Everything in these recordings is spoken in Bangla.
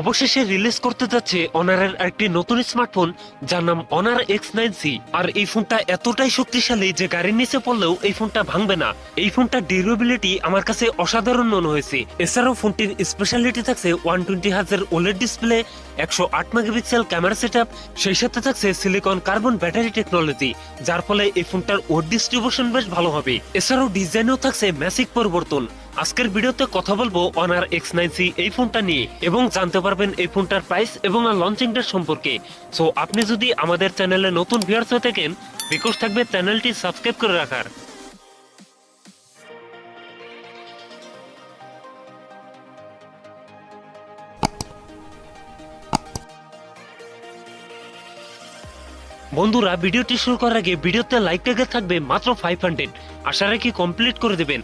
অবশেষে রিলিজ করতে যাচ্ছে অনারের একটি নতুন স্মার্টফোন যার নাম অনার এক্স নাইন সি আর এই ফোনটা এতটাই শক্তিশালী যে গাড়ির নিচে পড়লেও এই ফোনটা ভাঙবে না। এই ফোনটার ডিউরেবিলিটি আমার কাছে অসাধারণ মনে হয়েছে। এছাড়াও ফোনটির স্পেশালিটি থাকছে ওয়ান টোয়েন্টি হাজার ওলেড ডিসপ্লে একশো আট মেগাপিক্সেল ক্যামেরা সেট সেই সাথে থাকছে সিলিকন কার্বন ব্যাটারি টেকনোলজি যার ফলে এই ফোনটার ওয়েট ডিস্ট্রিবিউশন বেশ ভালো হবে। এছাড়াও ডিজাইনেও থাকছে ম্যাসিক পরিবর্তন। আজকের ভিডিওতে কথা বলব অনার এক্স নাইন সি এই ফোনটা নিয়ে এবং জানতে পারবেন এই ফোনটার প্রাইস এবং লঞ্চিংটার সম্পর্কে। সো আপনি যদি আমাদের চ্যানেলে নতুন ভিউয়ার্স হয়ে থাকেন রিকোয়েস্ট থাকবে চ্যানেলটি সাবস্ক্রাইব করে রাখার। বন্ধুরা, ভিডিওটি শুরু করার আগে ভিডিওতে লাইক টাকে থাকবে মাত্র ফাইভ হান্ড্রেড আশা রাখি কমপ্লিট করে দেবেন।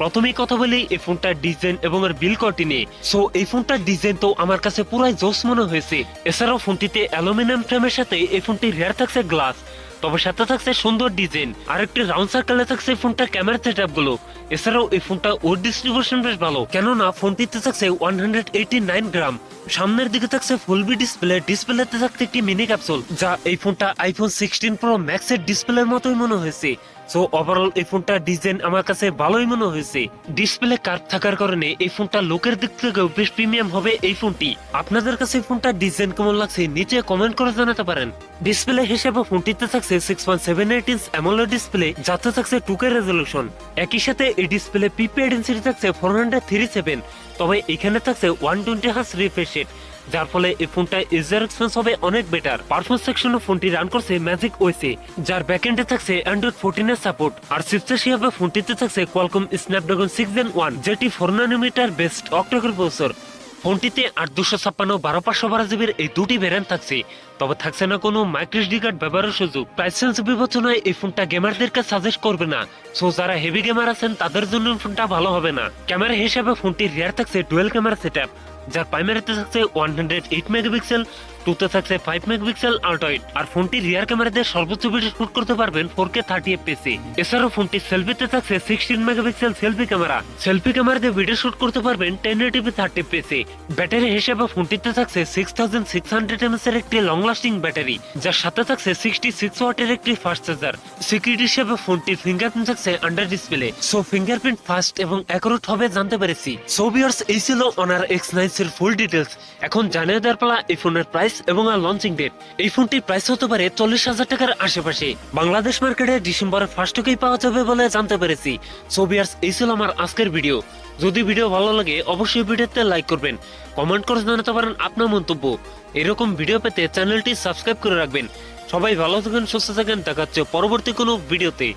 প্রথমেই কথা বলি এই ফোনটার ডিজাইন এবং এর বিল কোয়ালিটি নিয়ে। সো এই ফোনটার ডিজাইন তো আমার কাছে পুরাই জোস মনে হয়েছে। এছাড়াও ফোনটিতে অ্যালুমিনিয়াম ফ্রেমের সাথে এই ফোনটি রেয়ার থাকছে গ্লাস তবে সাথে থাকছে সুন্দর ডিজাইন। আর একটি রাউন্ড সার্কেলে থাকছে এই ফোনটার ক্যামেরা সেটগুলো। এছাড়াও এই ফোনটা ওর ডিস্ট্রিবিউশন বেশ ভালো, কেননা ফোনটিতে থাকছে one hundred eighty nine gram সামনের দিকে থাকছে ফুল বি ডিসপ্লে ডিসপ্লেতে থাকছে একটি মিনি ক্যাপসুল যা এই ফোনটা আইফোন সিক্সটিন প্রো ম্যাক্সের ডিসপ্লের মতোই মনে হয়েছে। সো ওভারঅল এই ফোনটার ডিজাইন আমার কাছে ভালোই মনে হয়েছে। ডিসপ্লে কার্ভ থাকার কারণে এই ফোনটা লোকের দিক থেকেও বেশ প্রিমিয়াম হবে এই ফোনটি আপনাদের কাছে এই ফোনটার ডিজাইন কেমন লাগছে, নিচে কমেন্ট করে জানাতে পারেন। ডিসপ্লে হিসেবে ফোনটিতে থাকছে six point seven eight inch AMOLED display যাতে থাকছে টুকে রেজলিউশন একই সাথে এই ডিসপ্লে পিপি ডেন্সিটি থাকছে ফোর হান্ড্রেড থ্রি সেভেন তবে এখানে থাকছে one twenty hertz refresh rate যার ফলে এই ফোনটা ইউজার এক্সপেন্স হবে অনেক বেটার পারফরমেন্স সেকশনে ফোনটি রান করছে ম্যাজিক ওয়েসে যার ব্যাকএন্ডে থাকছে অ্যান্ড্রয়েড ফোরটিন এর সাপোর্ট আর চিপসেট হিসাবে ফোনটিতে থাকছে Qualcomm Snapdragon six gen one যেটি four nanometre based octa core processor ফোনটিতে আট দুশো ছাপ্পান্ন, বারো পাঁচশো বারো জিবির এই দুটি ভ্যারিয়েন্ট থাকছে। তবে থাকছে না কোনো মাইক্রোসডি কার্ড ব্যবহারের সুযোগ। প্রাইস সেন্স বিবেচনায় এই ফোনটা গেমারদেরকে সাজেস্ট করবে না। সো যারা হেভি গেমার আছেন, তাদের জন্য ফোনটা ভালো হবে না। ক্যামেরা হিসেবে ফোনটির রিয়ার থাকছে ডুয়েল ক্যামেরা সেট যার প্রাইমারিতে থাকছে ওয়ান হান্ড্রেড এইট মেগাপিক্সেল টুতে থাকছে ফাইভ মেগাপিক্সেল আর ফোনটি রিয়ার ক্যামেরাতে সর্বোচ্চ ভিডিও শুট করতে পারবেন ফোর কে থার্টি এছাড়াও ফোনটি সেলফিতে থাকছে sixteen megapixel selfie camera selfie ক্যামেরাতে ভিডিও শুট করতে পারবেন টেন থার্টি ব্যাটারি হিসেবে ফোনটিতে থাকছে six thousand six hundred M S এর একটি লং লাস্টিং ব্যাটারি, যার সাথে থাকছে সিক্সটি সিক্স ওয়াটের একটি ফাস্ট চার্জার সিকিউরিটি হিসেবে ফিঙ্গারপ্রিন্ট থাকছে under display so fingerprint fast এবং অ্যাকুরেট হবে জানতে পেরেছি। সো এই ছিল Honor X nine full details এখন জানিয়ে দেওয়ার পালা এই ফোনের প্রাইস এবং আর লঞ্চিং ডেট এই ফোনটির প্রাইস হতে পারে চল্লিশ হাজার টাকার আশেপাশে। বাংলাদেশ মার্কেটে ডিসেম্বরের ফার্স্ট উইকেই পাওয়া যাবে বলে জানতে পেরেছি। সো ভিউয়ার্স এই ছিল আমার আজকের ভিডিও যদি ভিডিও ভালো লাগে, অবশ্যই ভিডিওতে লাইক করবেন। কমেন্ট করে জানাতে পারেন আপনার মন্তব্য। এরকম ভিডিও পেতে চ্যানেলটি সাবস্ক্রাইব করে রাখবেন। সবাই ভালো থাকেন, সুস্থ থাকেন। দেখা হচ্ছে পরবর্তী কোনো ভিডিওতে